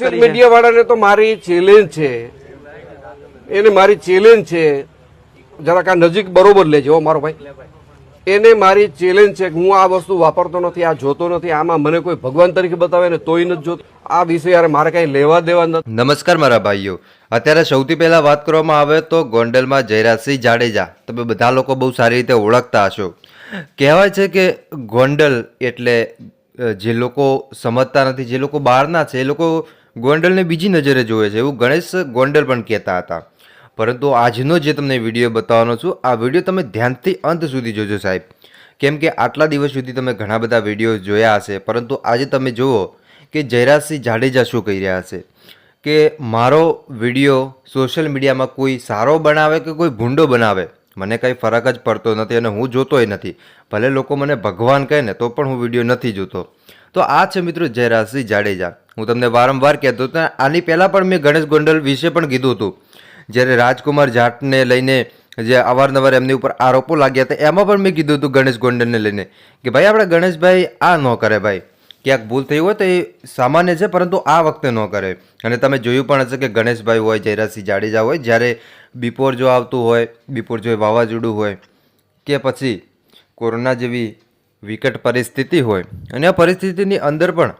છે મીડિયા વાળાને તો મારી ચેલેન્જ છે. એને મારી ચેલેન્જ છે. જરાક આ નજીક બરોબર લેજો મારો ભાઈ. એને મારી ચેલેન્જ છે કે હું આ વસ્તુ વાપરતો નથી આ જોતો નથી આમાં મને કોઈ ભગવાન તરીકે બતાવે ને તોય નથી જોતો. આ વિષય યાર મારે કઈ લેવા દેવા નથી નમસ્કાર મારા ભાઈઓ. અત્યારે સૌથી પહેલા વાત કરવામાં આવે તો ગોંડલમાં જયરાજસિંહ જાડેજા. તમે બધા લોકો બહુ સારી રીતે ઓળખતા હશો. કહેવાય છે કે ગોંડલ એટલે જે લોકો સમજતા નથી જે લોકો બહારના છે એ લોકો ગોંડલને બીજી નજરે જોવે છે એવું ગણેશ ગોંડલ પણ કહેતા હતા. પરંતુ આજનો જે તમને વીડિયો બતાવવાનો છું, આ વીડિયો તમે ધ્યાનથી અંત સુધી જોજો સાહેબ. કેમ કે આટલા દિવસ સુધી તમે ઘણા બધા વીડિયો જોયા હશે, પરંતુ આજે તમે જુઓ કે જયરાજસિંહ જાડેજા શું કહી રહ્યા છે કે મારો વીડિયો સોશિયલ મીડિયામાં કોઈ સારો બનાવે કે કોઈ ભૂંડો બનાવે, મને કંઈ ફરક જ પડતો નથી અને હું જોતોય નથી. ભલે લોકો મને ભગવાન કહે ને, તો પણ હું વીડિયો નથી જોતો. તો આ છે મિત્રો જયરાજસિંહ જાડેજા. હું તમને વારંવાર કહેતો હતો આની પહેલાં પણ મેં ગણેશ ગોંડલ વિશે પણ કીધું હતું. જ્યારે રાજકુમાર જાટને લઈને જે અવારનવાર એમની ઉપર આરોપો લાગ્યા હતા, એમાં પણ મેં કીધું હતું ગણેશ ગોંડલને લઈને કે ભાઈ, આપણે ગણેશભાઈ આ ન કરે ભાઈ. ક્યાંક ભૂલ થઈ હોય તો એ સામાન્ય છે, પરંતુ આ વખતે ન કરે. અને તમે જોયું પણ હશે કે ગણેશભાઈ હોય, જયરાજસિંહ જાડેજા હોય, જ્યારે બિપોર જો આવતું હોય, બિપોર જો વાવાઝોડું હોય, કે પછી કોરોના જેવી વિકટ પરિસ્થિતિ હોય. અને આ પરિસ્થિતિની અંદર પણ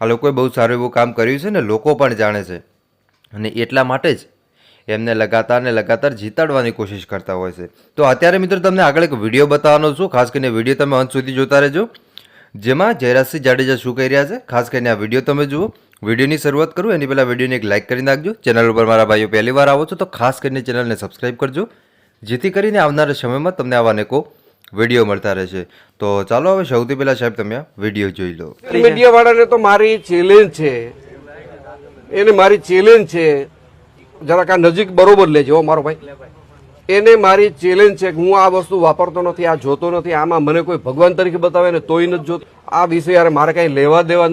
આ લોકોએ બહુ સારું એવું કામ કર્યું છે ને લોકો પણ જાણે છે. અને એટલા માટે જ એમને લગાતાર ને લગાતાર જીતાડવાની કોશિશ કરતા હોય છે. તો અત્યારે મિત્રો તમને આગળ એક વીડિયો બતાવવાનો છું. ખાસ કરીને વીડિયો તમે અંત સુધી જોતા રહેજો. જેમાં જયરાજસિંહ જાડેજા શું કહી રહ્યા છે? ખાસ કરીને આ વીડિયો તમે જુઓ. વિડીયોની શરૂઆત કરું, એની પહેલાં વિડીયોને એક લાઇક કરી નાખજો. ચેનલ ઉપર મારા ભાઈઓ પહેલી વાર આવો છો તો ખાસ કરીને ચેનલને સબસ્ક્રાઇબ કરજો. જેથી કરીને આવનારા સમયમાં તમને આવા અનેકો વીડિયો મળતા રહેશે. તો ચાલો હવે સૌથી પહેલાં સાહેબ તમે આ વીડિયો જોઈ લો. મીડિયા વાળાને તો મારી ચેલેન્જ છે. એને મારી ચેલેન્જ છે. જરાક આ નજીક બરોબર લેજો મારો ભાઈ. એને મારી ચેલેન્જ છે કે હું આ વસ્તુ વાપરતો નથી, આ જોતો નથી, આમાં મને કોઈ ભગવાન તરીકે બતાવે ને તોય નથી જોતો. આ વિષય યાર મારે કઈ લેવા દેવા નથી.